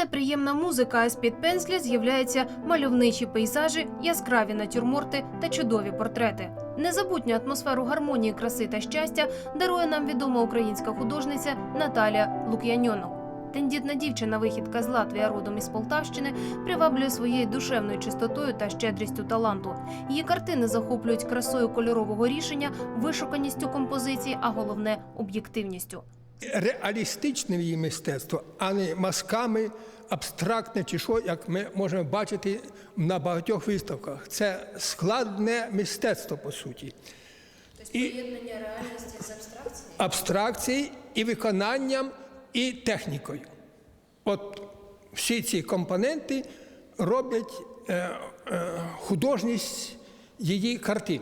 лунає приємна музика, а з-під пензля з'являються мальовничі пейзажі, яскраві натюрморти та чудові портрети. Незабутню атмосферу гармонії, краси та щастя дарує нам відома українська художниця Наталія Лук'яньонок. Тендітна дівчина, вихідка з Латвії, родом із Полтавщини, приваблює своєю душевною чистотою та щедрістю таланту. Її картини захоплюють красою кольорового рішення, вишуканістю композиції, а головне об'єктивністю. Реалістичне її мистецтво, а не мазками абстрактне чи що, як ми можемо бачити на багатьох виставках. Це складне мистецтво, по суті. І Поєднання реальності з абстракцією? абстракції і виконанням, і технікою. От всі ці компоненти роблять е, е, художність її картин.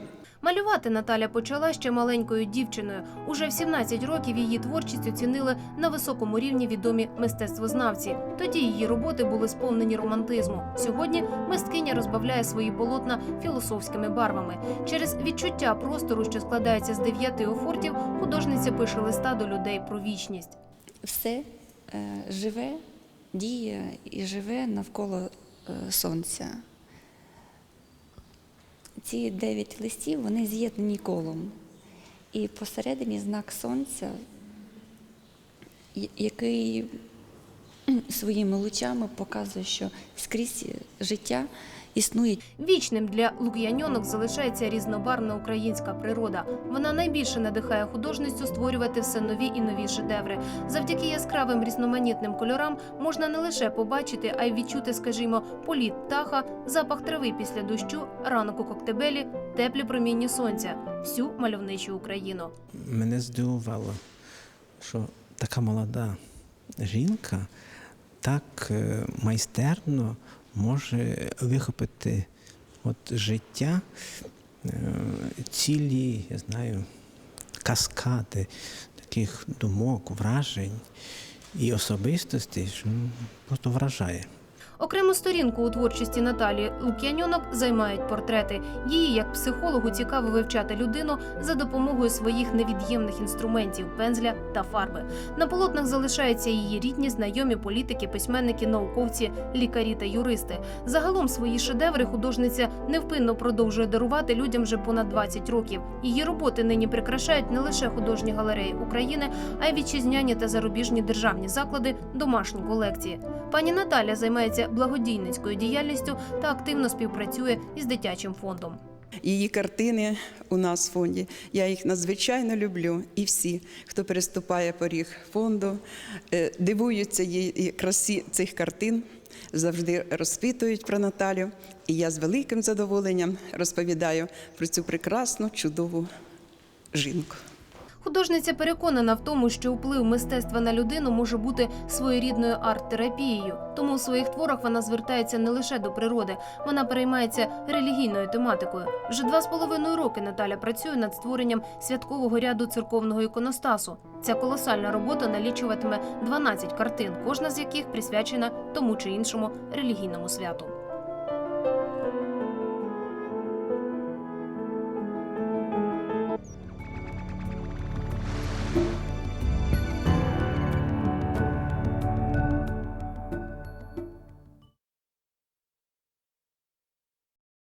Малювати Наталя почала ще маленькою дівчиною. Уже в 17 років її творчість оцінили на високому рівні відомі мистецтвознавці. Тоді її роботи були сповнені романтизму. Сьогодні мисткиня розбавляє свої полотна філософськими барвами. Через відчуття простору, що складається з дев'яти офортів, художниця пише листа до людей про вічність. все е, живе, діє і живе навколо е, сонця. Ці дев'ять листів вони з'єднані колом. І посередині знак сонця, який своїми лучами показує, що скрізь життя існує Вічним для лук'яньонок залишається різнобарвна українська природа. Вона найбільше надихає художницю створювати все нові і нові шедеври. Завдяки яскравим різноманітним кольорам можна не лише побачити, а й відчути, скажімо, політ птаха, запах трави після дощу, ранок у коктебелі, теплі промінні сонця, всю мальовничу Україну. Мене здивувало, що така молода жінка так е, майстерно може вихопити от життя е, цілі, я знаю, каскади таких думок, вражень і особистостей, що просто вражає. Окрему сторінку у творчості Наталії Лук'яньонок займають портрети. Її, як психологу, цікаво вивчати людину за допомогою своїх невід'ємних інструментів пензля та фарби. На полотнах залишаються її рідні, знайомі політики, письменники, науковці, лікарі та юристи. Загалом свої шедеври художниця невпинно продовжує дарувати людям вже понад 20 років. Її роботи нині прикрашають не лише художні галереї України, а й вітчизняні та зарубіжні державні заклади, домашні колекції. Пані Наталя займається благодійницькою діяльністю та активно співпрацює із дитячим фондом. Її картини у нас в фонді. Я їх надзвичайно люблю. І всі, хто переступає поріг фонду, е, дивуються і красі цих картин, завжди розпитують про Наталю. І я з великим задоволенням розповідаю про цю прекрасну, чудову жінку. Художниця переконана в тому, що вплив мистецтва на людину може бути своєрідною арт-терапією. Тому у своїх творах вона звертається не лише до природи, вона переймається релігійною тематикою. Вже два з половиною роки Наталя працює над створенням святкового ряду церковного іконостасу. Ця колосальна робота налічуватиме 12 картин, кожна з яких присвячена тому чи іншому релігійному святу.